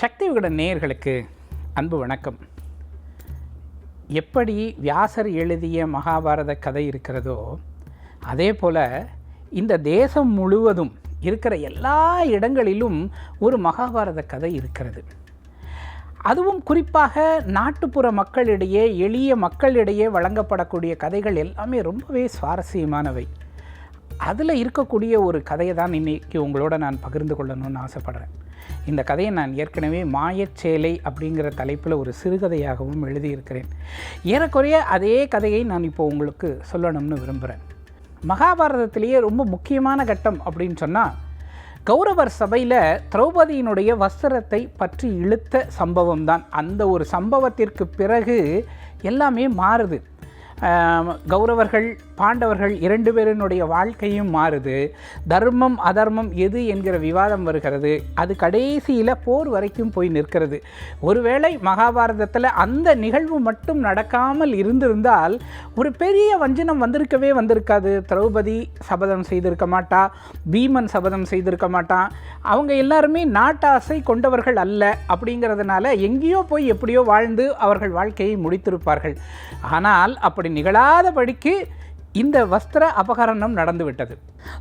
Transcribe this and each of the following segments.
சக்தி விகட நேயர்களுக்கு அன்பு வணக்கம். எப்படி வியாசர் எழுதிய மகாபாரத கதை இருக்கிறதோ அதே போல் இந்த தேசம் முழுவதும் இருக்கிற எல்லா இடங்களிலும் ஒரு மகாபாரத கதை இருக்கிறது. அதுவும் குறிப்பாக நாட்டுப்புற மக்களிடையே எளிய மக்களிடையே வழங்கப்படக்கூடிய கதைகள் எல்லாமே ரொம்பவே சுவாரஸ்யமானவை. அதில் இருக்கக்கூடிய ஒரு கதையை தான் இன்னைக்கு உங்களோட நான் பகிர்ந்து கொள்ளணும்னு ஆசைப்படுறேன். இந்த கதையை நான் ஏற்கனவே மாயச்சேலை அப்படிங்கிற தலைப்பில் ஒரு சிறுகதையாகவும் எழுதியிருக்கிறேன். ஏறக்குறைய அதே கதையை நான் இப்போ உங்களுக்கு சொல்லணும்னு விரும்புகிறேன். மகாபாரதத்திலேயே ரொம்ப முக்கியமான கட்டம் அப்படின்னு சொன்னால் கௌரவர் சபையில் திரௌபதியினுடைய வஸ்திரத்தை பற்றி இழுத்த சம்பவம் தான். அந்த ஒரு சம்பவத்திற்கு பிறகு எல்லாமே மாறுது. கௌரவர்கள் பாண்டவர்கள் இரண்டு பேரினுடைய வாழ்க்கையும் மாறுது. தர்மம் அதர்மம் எது என்கிற விவாதம் வருகிறது. அது கடைசியில் போர் வரைக்கும் போய் நிற்கிறது. ஒருவேளை மகாபாரதத்தில் அந்த நிகழ்வு மட்டும் நடக்காமல் இருந்திருந்தால் ஒரு பெரிய வஞ்சனம் வந்திருக்கவே வந்திருக்காது. திரௌபதி சபதம் செய்திருக்க மாட்டா பீமன் சபதம் செய்திருக்க மாட்டான் அவங்க எல்லாருமே நாட்டாசை கொண்டவர்கள் அல்ல அப்படிங்கிறதுனால எங்கேயோ போய் எப்படியோ வாழ்ந்து அவர்கள் வாழ்க்கையை முடித்திருப்பார்கள். ஆனால் அப்படி நிகழாதபடிக்கு இந்த வஸ்திர அபகரணம் நடந்துவிட்டது.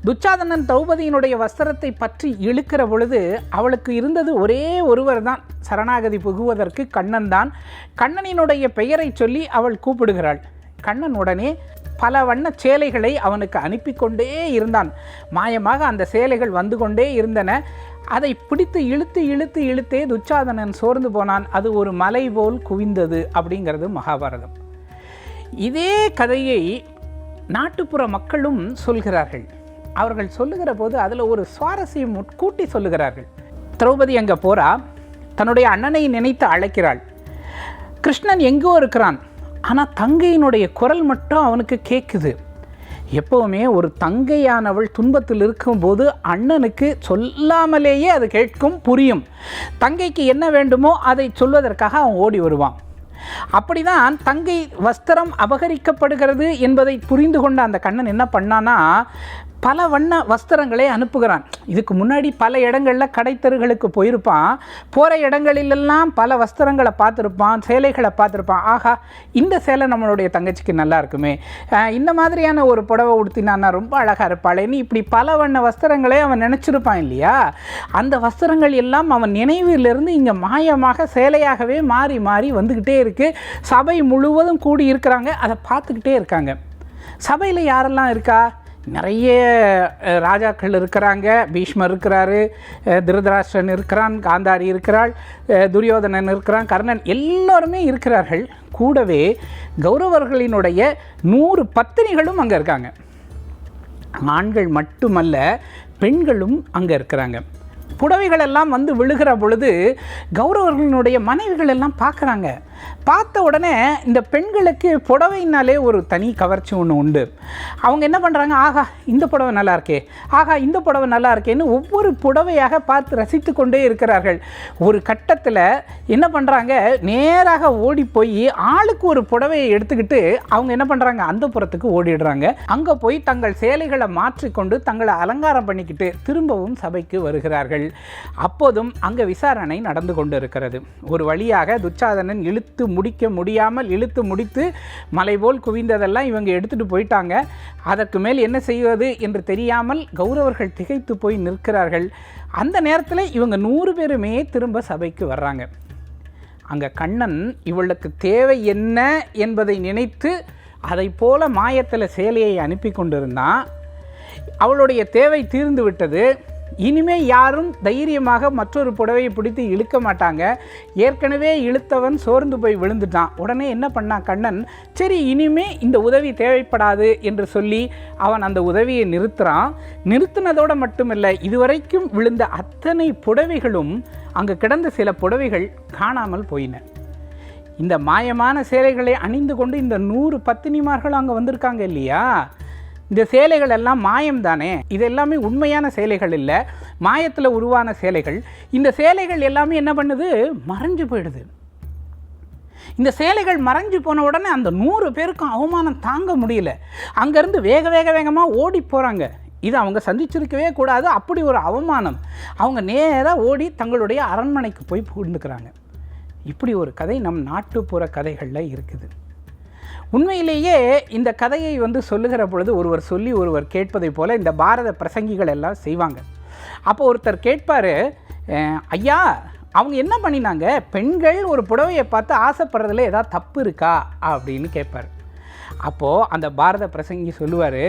துச்சாதனன் திரௌபதியினுடைய வஸ்திரத்தை பற்றி இழுக்கிற பொழுது அவளுக்கு இருந்தது ஒரே ஒருவர் தான் சரணாகதி புகுவதற்கு கண்ணன் தான். கண்ணனினுடைய பெயரை சொல்லி அவள் கூப்பிடுகிறாள். கண்ணன் உடனே பல வண்ண சேலைகளை அவனுக்கு அனுப்பி கொண்டே இருந்தான். மாயமாக அந்த சேலைகள் வந்து கொண்டே இருந்தன. அதை பிடித்து இழுத்து இழுத்து இழுத்தே துச்சாதனன் சோர்ந்து போனான். அது ஒரு மலை போல் குவிந்தது அப்படிங்கிறது மகாபாரதம். இதே கதையை நாட்டுப்புற மக்களும் சொல்கிறார்கள். அவர்கள் சொல்லுகிற போது அதில் ஒரு சுவாரஸ்யம் கூட்டி சொல்லுகிறார்கள். திரௌபதி அங்கே போகிறா தன்னுடைய அண்ணனை நினைத்து அழைக்கிறாள். கிருஷ்ணன் எங்கோ இருக்கிறான் ஆனால் தங்கையினுடைய குரல் மட்டும் அவனுக்கு கேட்குது எப்போவுமே ஒரு தங்கையானவள் துன்பத்தில் இருக்கும்போது அண்ணனுக்கு சொல்லாமலேயே அது கேட்கும் புரியும். தங்கைக்கு என்ன வேண்டுமோ அதை சொல்வதற்காக அவன் ஓடி வருவான். அப்படிதான் தங்கை வஸ்திரம் அபகரிக்கப்படுகிறது என்பதை புரிந்து கொண்ட அந்த கண்ணன் என்ன பண்ணான்னா பல வண்ண வஸ்திரங்களை அனுப்புகிறான். இதுக்கு முன்னாடி பல இடங்களில் கடைத்தருகளுக்கு போயிருப்பான். போகிற இடங்களிலெல்லாம் பல வஸ்திரங்களை பார்த்துருப்பான் சேலைகளை பார்த்துருப்பான். ஆஹா இந்த சேலை நம்மளுடைய தங்கச்சிக்கு நல்லா இருக்குமே. இந்த மாதிரியான ஒரு புடவை உடுத்தினான்னா ரொம்ப அழகாக இருப்பாளேன்னு இப்படி பல வண்ண வஸ்திரங்களை அவன் நினச்சிருப்பான் இல்லையா? அந்த வஸ்திரங்கள் எல்லாம் அவன் நினைவிலிருந்து இங்கே மாயமாக சேலையாகவே மாறி மாறி வந்துக்கிட்டே இருக்குது சபை முழுவதும் கூடி இருக்கிறாங்க அதை பார்த்துக்கிட்டே இருக்காங்க. சபையில் யாரெல்லாம் இருக்கா? நிறைய ராஜாக்கள் இருக்கிறாங்க. பீஷ்மர் இருக்கிறாரு திருதராஷ்டிரன் இருக்கிறான் காந்தாரி இருக்கிறாள் துரியோதனன் இருக்கிறான் கர்ணன் எல்லோருமே இருக்கிறார்கள். கூடவே கௌரவர்களினுடைய நூறு பத்தினிகளும் அங்கே இருக்காங்க. ஆண்கள் மட்டுமல்ல பெண்களும் அங்கே இருக்கிறாங்க. புடவைகள் எல்லாம் வந்து விழுகிற பொழுது கௌரவர்களினுடைய மனைவிகள் எல்லாம் பார்க்குறாங்க. பார்த்த உடனே இந்த பெண்களுக்கு புடவைனாலே ஒரு தனி கவர்ச்சி ஒன்று உண்டு. அவங்க என்ன பண்ணுறாங்க ஆகா இந்த புடவை நல்லா இருக்கே. ஆகா இந்த புடவை நல்லா இருக்கேன்னு ஒவ்வொரு புடவையாக பார்த்து ரசித்து கொண்டே இருக்கிறார்கள். ஒரு கட்டத்தில் என்ன பண்ணுறாங்க நேராக ஓடி போய் ஆளுக்கு ஒரு புடவையை எடுத்துக்கிட்டு அவங்க என்ன பண்ணுறாங்க அந்த புறத்துக்கு ஓடிடுறாங்க. அங்கே போய் தங்கள் சேலைகளை மாற்றிக்கொண்டு தங்களை அலங்காரம் பண்ணிக்கிட்டு திரும்பவும் சபைக்கு வருகிறார்கள். அப்போதும் அங்கே விசாரணை நடந்து கொண்டு இருக்கிறது ஒரு வழியாக துச்சாதனன் இழுத்து இழுத்து முடிக்க முடியாமல் இழுத்து முடித்து மலை போல் குவிந்ததெல்லாம் இவங்க எடுத்துகிட்டு போயிட்டாங்க. அதற்கு மேல் என்ன செய்வது என்று தெரியாமல் கௌரவர்கள் திகைத்து போய் நிற்கிறார்கள். அந்த நேரத்தில் இவங்க நூறு பேருமே திரும்ப சபைக்கு வர்றாங்க. அங்கே கண்ணன் இவளுக்கு தேவை என்ன என்பதை நினைத்து அதை போல மாயத்தில் சேலையை அனுப்பி கொண்டிருந்தான். அவளுடைய தேவை தீர்ந்து விட்டது. இனிமே யாரும் தைரியமாக மற்றொரு புடவையை பிடித்து இழுக்க மாட்டாங்க. ஏற்கனவே இழுத்தவன் சோர்ந்து போய் விழுந்துட்டான். உடனே என்ன பண்ணான் கண்ணன்? சரி இனிமே இந்த உதவி தேவைப்படாது என்று சொல்லி அவன் அந்த உதவியை நிறுத்துறான். நிறுத்தினதோடு மட்டுமில்லை இதுவரைக்கும் விழுந்த அத்தனை புடவைகளும் அங்கே கிடந்த சில புடவைகள் காணாமல் போயின. இந்த மாயமான சேலைகளை அணிந்து கொண்டு இந்த நூறு பத்தினிமார்கள் அங்கே வந்திருக்காங்க இல்லையா? இந்த சேலைகள் எல்லாம் மாயம் தானே? இது எல்லாமே உண்மையான சேலைகள் இல்லை. மாயத்தில் உருவான சேலைகள். இந்த சேலைகள் எல்லாமே என்ன பண்ணுது? மறைஞ்சு போயிடுது. இந்த சேலைகள் மறைஞ்சு போன உடனே அந்த நூறு பேருக்கும் அவமானம் தாங்க முடியல. அங்கேருந்து வேக வேக வேகமாக ஓடி போகிறாங்க இது அவங்க சந்திச்சிருக்கவே கூடாது. அப்படி ஒரு அவமானம். அவங்க நேராக ஓடி தங்களுடைய அரண்மனைக்கு போய் புகுந்துக்கிறாங்க. இப்படி ஒரு கதை நம் நாட்டுப்புற கதைகளில் இருக்குது. உண்மையிலேயே இந்த கதையை வந்து சொல்லுகிற பொழுது ஒருவர் சொல்லி ஒருவர் கேட்பதை போல இந்த பாரத பிரசங்கிகள் எல்லாம் செய்வாங்க. அப்போ ஒருத்தர் கேட்பார் ஐயா அவங்க என்ன பண்ணினாங்க? பெண்கள் ஒரு புடவையை பார்த்து ஆசைப்படுறதுல ஏதாவது தப்பு இருக்கா? அப்படின்னு கேட்பார். அப்போது அந்த பாரத பிரசங்கி சொல்லுவார்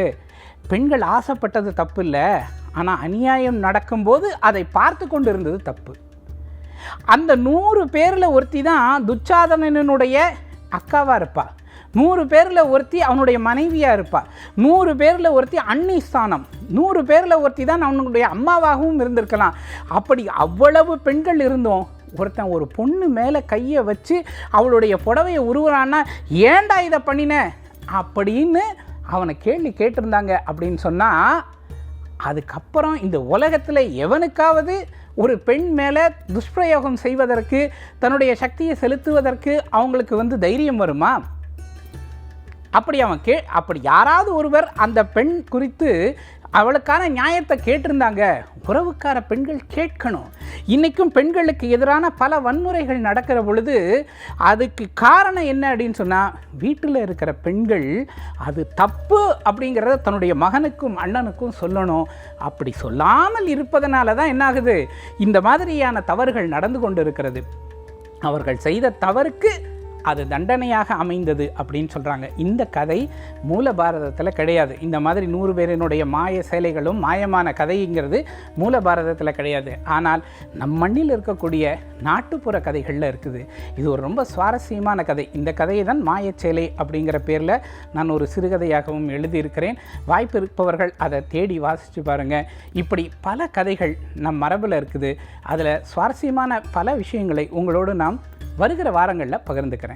பெண்கள் ஆசைப்பட்டது தப்பு இல்லை. ஆனால் அநியாயம் நடக்கும்போது அதை பார்த்து கொண்டு இருந்தது தப்பு. அந்த நூறு பேரில் ஒருத்தி தான் துச்சாதனனுடைய அக்காவாக இருப்பா. நூறு பேரில் ஒருத்தி அவனுடைய மனைவியாக இருப்பாள் நூறு பேரில் ஒருத்தி அன்னி ஸ்தானம். நூறு பேரில் ஒருத்தி தான் அவனுடைய அம்மாவாகவும் இருந்திருக்கலாம். அப்படி அவ்வளவு பெண்கள் இருந்தோம். ஒருத்தன் ஒரு பொண்ணு மேலே கையை வச்சு அவளுடைய புடவையை உருவுறான்னா ஏன்டா இதை பண்ணின? அப்படின்னு அவனை கேள்வி கேட்டிருந்தாங்க அப்படின்னு சொன்னால் அதுக்கப்புறம் இந்த உலகத்தில் எவனுக்காவது ஒரு பெண் மேலே துஷ்பிரயோகம் செய்வதற்கு தன்னுடைய சக்தியை செலுத்துவதற்கு அவங்களுக்கு வந்து தைரியம் வருமா? அப்படி அவன் கே அப்படி யாராவது ஒருவர் அந்த பெண் குறித்து அவளுக்கான நியாயத்தை கேட்டிருந்தாங்க. உறவுக்கார பெண்கள் கேட்கணும். இன்றைக்கும் பெண்களுக்கு எதிரான பல வன்முறைகள் நடக்கிற பொழுது அதுக்கு காரணம் என்ன அப்படின்னு சொன்னால் வீட்டில் இருக்கிற பெண்கள் அது தப்பு அப்படிங்கிறத தன்னுடைய மகனுக்கும் அண்ணனுக்கும் சொல்லணும். அப்படி சொல்லாமல் இருப்பதனால தான் என்னாகுது? இந்த மாதிரியான தவறுகள் நடந்து கொண்டு இருக்கிறது அவர்கள் செய்த தவறுக்கு அது தண்டனையாக அமைந்தது அப்படின்னு சொல்கிறாங்க இந்த கதை மூல பாரதத்தில் கிடையாது. இந்த மாதிரி நூறு பேரினுடைய மாய சேலைகளும் மாயமான கதைங்கிறது மூல பாரதத்தில் கிடையாது. ஆனால் நம் மண்ணில் இருக்கக்கூடிய நாட்டுப்புற கதைகளில் இருக்குது. இது ஒரு ரொம்ப சுவாரஸ்யமான கதை. இந்த கதையை தான் மாயச்சேலை அப்படிங்கிற பேரில் நான் ஒரு சிறுகதையாகவும் எழுதியிருக்கிறேன். வாய்ப்பு இருப்பவர்கள் அதை தேடி வாசித்து பாருங்கள் இப்படி பல கதைகள் நம் மரபில் இருக்குது. அதில் சுவாரஸ்யமான பல விஷயங்களை உங்களோடு நாம் வருகிற வாரங்களில் பகிர்ந்துக்கிறேன்.